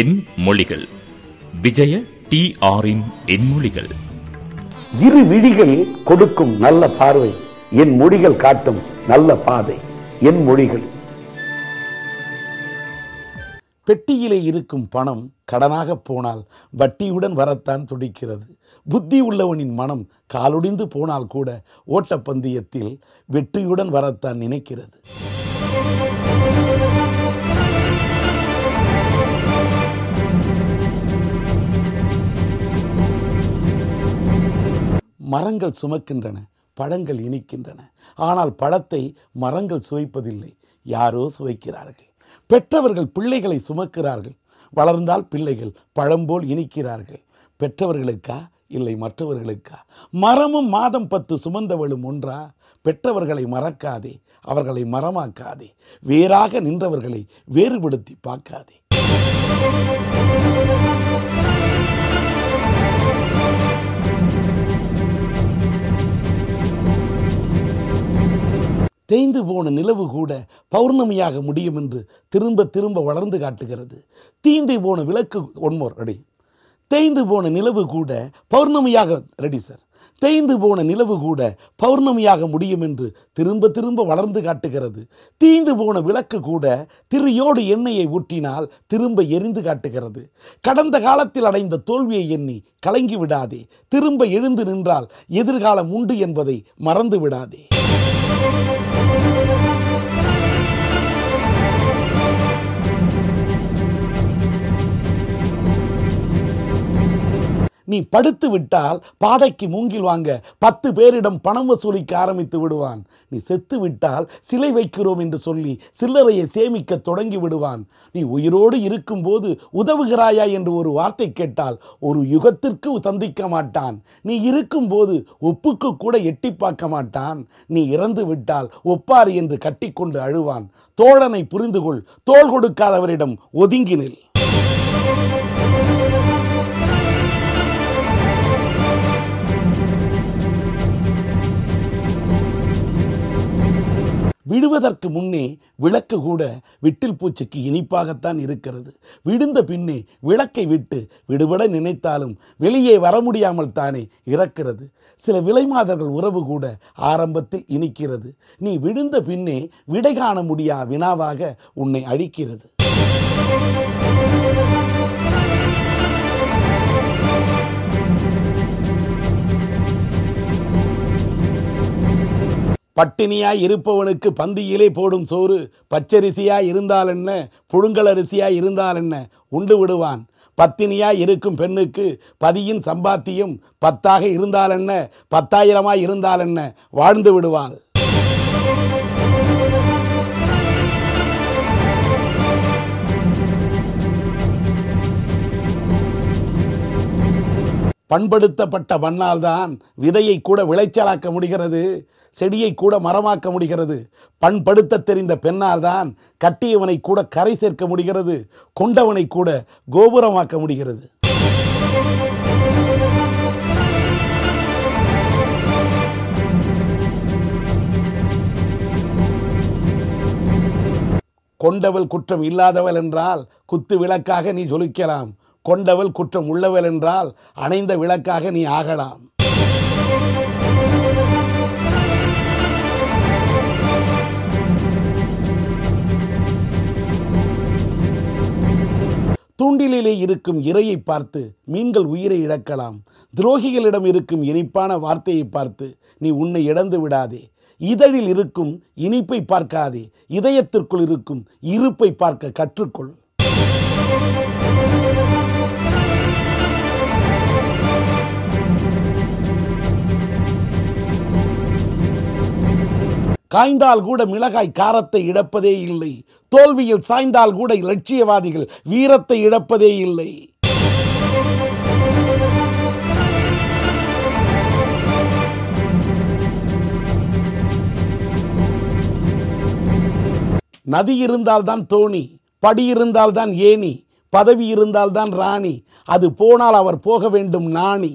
என் மொழிகள். விஜய டி ஆரின் என் மொழிகள். இரு விழிகள் கொடுக்கும் நல்ல பார்வை என் மொழிகள் காட்டும் நல்ல பாதை என் மொழிகள். பெட்டியிலே இருக்கும் பணம் கடனாக போனால் வட்டியுடன் வரத்தான் துடிக்கிறது. புத்தி உள்ளவனின் மனம் காலொடிந்து போனால் கூட ஓட்டப்பந்தயத்தில் வெற்றியுடன் வரத்தான் நினைக்கிறது. மரங்கள் சுமக்கின்றன பழங்கள் இனிக்கின்றன. ஆனால் பழத்தை மரங்கள் சுவைப்பதில்லை. யாரோ சுவைக்கிறார்கள். பெற்றவர்கள் பிள்ளைகளை சுமக்கிறார்கள். வளர்ந்தால் பிள்ளைகள் பழம்போல் இனிக்கிறார்கள். பெற்றவர்களுக்கா? இல்லை மற்றவர்களுக்கா? மரமும் மாதம் பத்து சுமந்தவளும் ஒன்றா? பெற்றவர்களை மறக்காதே அவர்களை மரமாக்காதே. வேறாக நின்றவர்களை வேறுபடுத்தி பார்க்காதே. தேய்ந்து போன நிலவு கூட பௌர்ணமியாக முடியும் என்று திரும்ப திரும்ப வளர்ந்து காட்டுகிறது. தீந்து போன விளக்கு ஒன்மோர் ரெடி தேய்ந்து போன நிலவு கூட பௌர்ணமியாக ரெடி சார் தேய்ந்து போன நிலவு கூட பௌர்ணமியாக முடியும் என்று திரும்ப திரும்ப வளர்ந்து காட்டுகிறது. தீந்து போன விளக்கு கூட திரியோடு எண்ணெயை ஊட்டினால் திரும்ப எரிந்து காட்டுகிறது. கடந்த காலத்தில் அடைந்த தோல்வியை எண்ணி கலங்கி விடாதே. திரும்ப எழுந்து நின்றால் எதிர்காலம் உண்டு என்பதை மறந்து விடாதே. நீ படுத்து விட்டால் பாடைக்கு மூங்கில் வாங்க பத்து பேரிடம் பணம் வசூலிக்க ஆரம்பித்து விடுவான். நீ செத்து விட்டால் சிலை வைக்கிறோம் என்று சொல்லி சில்லறையை சேமிக்க தொடங்கி விடுவான். நீ உயிரோடு இருக்கும்போது உதவுகிறாயா என்று ஒரு வார்த்தை கேட்டால் ஒரு யுகத்திற்கு சந்திக்க மாட்டான். நீ இருக்கும்போது ஒப்புக்கு கூட எட்டி பார்க்க மாட்டான். நீ இறந்து விட்டால் ஒப்பாரி என்று கட்டிக்கொண்டு அழுவான். தோழனை புரிந்து கொள் தோள் கொடுக்காதவரிடம் ஒதுங்கி நில். விடுவதற்கு முன்னே விளக்கு கூட விட்டில் பூச்சிக்கு இனிப்பாகத்தான் இருக்கிறது. விடுந்த பின்னே விளக்கை விட்டு விடுபட நினைத்தாலும் வெளியே வர முடியாமல் தானே இறக்கிறது. சில விலைமாதர்கள் உறவு கூட ஆரம்பத்தில் இனிக்கிறது. நீ விழுந்த பின்னே விடை காண முடியா வினாவாக உன்னை அழிக்கிறது. பட்டினியாய் இருப்பவனுக்கு பந்தியிலே போடும் சோறு பச்சரிசியாய் இருந்தால் என்ன? புழுங்கல் அரிசியாய் இருந்தால் என்ன? உண்டு விடுவான். பத்தினியாய் இருக்கும் பெண்ணுக்கு பதியின் சம்பாத்தியம் பத்தாக இருந்தால் என்ன? பத்தாயிரமாய் இருந்தால் என்ன? வாழ்ந்து விடுவாள். பண்படுத்தப்பட்ட மண்ணால்தான் விதையை கூட விளைச்சலாக்க முடிகிறது செடியை கூட மரமாக்க முடிகிறது. பண்படுத்த தெரிந்த பெண்ணால்தான் கட்டியவனை கூட கரை சேர்க்க முடிகிறது கொண்டவனை கூட கோபுரமாக்க முடிகிறது. கொண்டவள் குற்றம் இல்லாதவள் என்றால் குத்து விளக்காக நீ ஜொலிக்கலாம். கொண்டவள் குற்றம் உள்ளவள் என்றால் அணைந்த விளக்காக நீ ஆகலாம். தூண்டிலே இருக்கும் இரையை பார்த்து மீன்கள் உயிரை இழக்கலாம். துரோகிகளிடம் இருக்கும் இனிப்பான வார்த்தையை பார்த்து நீ உன்னை இழந்து விடாதே. இதழில் இருக்கும் இனிப்பை பார்க்காதே. இதயத்திற்குள் இருக்கும் இருப்பை பார்க்க கற்றுக்கொள். காய்ந்தால் கூட மிளகாய் காரத்தை இழப்பதே இல்லை. தோல்வியில் சாய்ந்தால் கூட லட்சியவாதிகள் வீரத்தை இழப்பதே இல்லை. நதி இருந்தால்தான் தோணி படி இருந்தால்தான் ஏணி பதவி இருந்தால்தான் ராணி அது போனால் அவர் போக வேண்டும் நாணி.